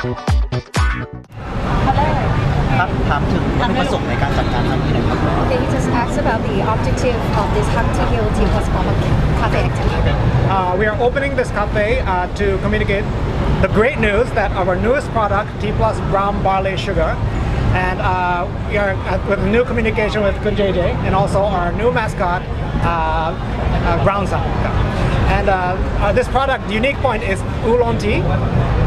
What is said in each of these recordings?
ครับถามถึงวัตถุประสงค์ในการจัดงานครั้งนี้หน่อยครับ Okay, he just asked about the objective of this Hakti Hill Tea Plus Mama Cafe activity. Uh, we are opening this cafe uh, to communicate the great news that our newest product, T Plus Brown Barley Sugar, and uh, we are uh, with a new communication with Kun JJ, and also our new mascot, uh, uh, Brown Sun. And uh, uh, this product, the unique point is oolong tea,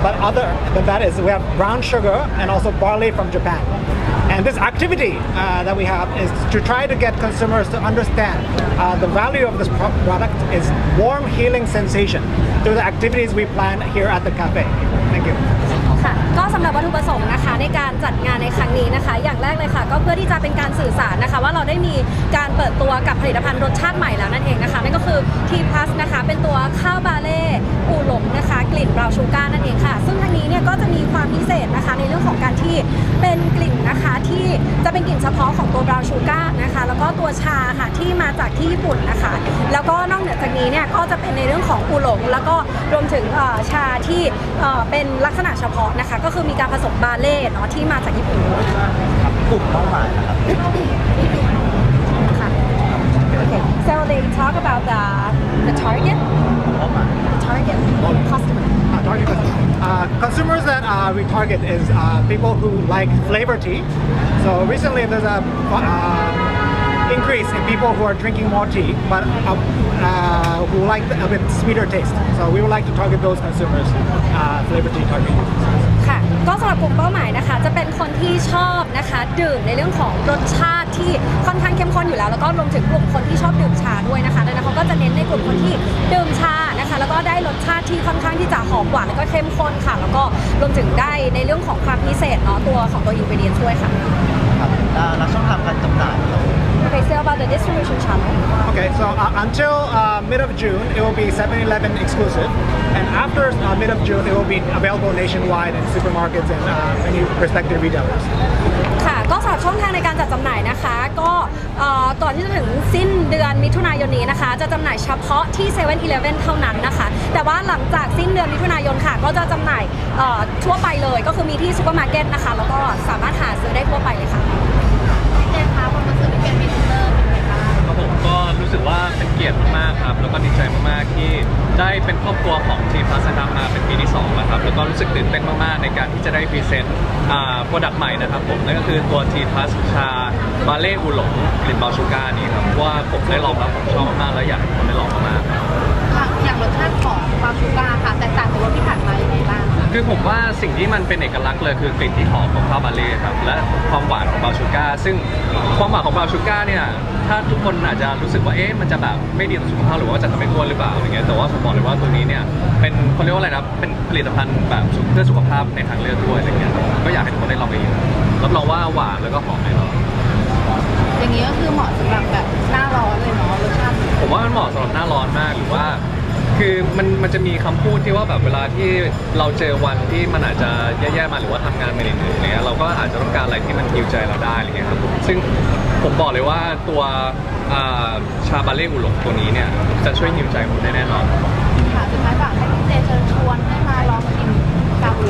but other than that is we have brown sugar and also barley from Japan. And this activity uh, that we have is to try to get consumers to understand uh, the value of this pro- product is warm healing sensation through the activities we plan here at the cafe. Thank you. ค่ะก็สำหรับวัตถุประสงค์นะคะในการจัดงานในครั้งนี้นะคะ อย่างแรกเลยค่ะ ก็เพื่อที่จะเป็นการสื่อสารนะคะ ว่าเราได้มีการเปิดตัวกับผลิตภัณฑ์รสชาติใหม่แล้วนั่นเองนะคะนั่นก็คือ T Plus นะคะเป็นตัวข้าวบาเล่ปูหลงนะคะ กลิ่นบราวน์ชูการ์ ความพิเศษนะคะ ในเรื่องของการที่เป็นกลิ่นนะคะที่จะเป็นกลิ่นเฉพาะของตัวบราวชูการ์นะคะ แล้วก็ตัวชาค่ะที่มาจากที่ญี่ปุ่นนะคะ แล้วก็นอกเหนือจากนี้เนี่ยก็จะเป็นในเรื่องของปูหลง แล้วก็รวมถึงชาที่เอ่อเป็นลักษณะเฉพาะนะคะ ก็คือมีการผสมบาเล่เนาะที่มาจากญี่ปุ่นกลุ่มเป้าหมายนะครับ ค่ะ Okay so they talk about the the target เป้าหมาย the target customer Uh, target customers. Uh, consumers that uh, we target is uh, people who like flavor tea. So recently there's a uh, increase in people who are drinking more tea, but uh, uh, who like a bit sweeter taste. So we would like to target those consumers, uh, flavor tea target. ค่ะก็สำหรับกลุ่มเป้าหมายนะคะ จะเป็นคนที่ชอบนะคะดื่มในเรื่องของรสชาติที่ค่อนข้างเข้มข้นอยู่แล้ว แล้วก็รวมถึงกลุ่มคนที่ชอบดื่มชาด้วยนะคะดังนั้นเขาก็จะเน้นในกลุ่มคนที่ดื่มชา ก็ได้รสชาติที่ค่อนข้างที่จะหอมหวานแล้วก็เข้มข้นค่ะ แล้วก็รวมถึงได้ในเรื่องของความพิเศษเนาะตัวของตัวอินก e เดียนช่วยค่ะครับอ่าแล้วช่องทางการจำหน่ายครับ Okay so about the distribution channel Okay, so uh, until uh, mid of June, it will be 7-Eleven exclusive, and after uh, mid of June, it will be available nationwide in supermarkets and uh, any respective retailers. สิ้นเดือนมิถุนายนนี้นะคะ จะจำหน่ายเฉพาะที่7 e เ e ่ e อเท่านั้นนะคะ แต่ว่าหลังจากสิ้นเดือนมิถุนายนค่ะ ก็จะจำหน่ายทั่วไปเลย ก็คือมีที่ซูเปอร์มาร์เก็ตนะคะ แล้วก็สามารถหาซื้อได้ทั่วไปเลยค่ะ นะครับมาเป็นปีที่2แล้วครับแล้วก็รู้สึกตื่นเต้นมากๆ ในการที่จะได้พรีเซนต์อ่าโปรดักต์ใหม่นะครับผมนั่นก็คือตัว T Plus ชาบาเล่อูหลงกลิ่นบาชูการนี่ครับว่าผมได้ลองแล้วผมชอบมากๆแล้วอยากให้ทุกคนได้ลองมากๆอย่างรสชาติของบาชูการค่ะแตกต่างจากรสที่ผ่านมาอย่างไรบ้าง คะคือผมว่าสิ่งที่มันเป็นเอกลักษณ์เลยคือกลิ่นที่หอมของข้าวบาเล่ครับและความหวานของบราวน์ชูการ์ซึ่งความหวานของบราวน์ชูการ์เนี่ยถ้าทุกคนอาจจะรู้สึกว่าเอ๊ะมันจะแบบไม่ดีต่อสุขภาพหรือว่าจะทำให้อ้วนหรือเปล่าอะไรเงี้ยแต่ว่าผมบอกเลยว่าตัวนี้เนี่ยเป็นเขาเรียกว่าอะไรนะเป็นผลิตภัณฑ์แบบเพื่อสุขภาพในทางเลือกด้วยอะไรเงี้ยครับก็อยากให้ทุกคนได้ลองไปเยอะรับรองว่าหวานแล้วก็หอมแน่นอนอย่างนี้ก็คือเหมาะสำหรับแบบหน้าร้อนเลยเนาะรสชาติผมว่ามันเหมาะสำหรับหน้าร้อนมากหรือว่า คือมันมันจะมีคำพูดที่ว่าแบบเวลาที่เราเจอวันที่มันอาจจะแย่ๆมาหรือว่าทำงานมาเหนื่อยๆเนี้ยเราก็อาจจะต้องการอะไรที่มันฮิวใจเราได้อะไรเงี้ยครับผมซึ่งผมบอกเลยว่าตัวอ่าชาบาเล่อุหลงตัวนี้เนี่ยจะช่วยฮิวใจผมได้แน่นอน ค่ะสุดท้ายฝากให้พี่เจเชิญชวนให้มาลองชิมชาบู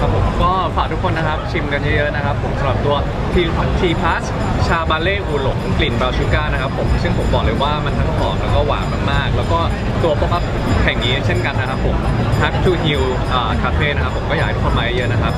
ครับผมก็ฝากทุกคนนะครับชิมกันเยอะๆนะครับผมสำหรับตัวทีทีพัสชาบาเล่อูหลงกลิ่นบราวชูการ์นะครับผมซึ่งผมบอกเลยว่ามันทั้งหอมแล้วก็หวานมากๆ แล้วก็ตัวป๊อปอัพแห่งนี้เช่นกันนะครับผม Hack to Heal อ่าคาเฟ่นะครับผมก็อยากให้ทุกคนมาเยอะๆนะครับ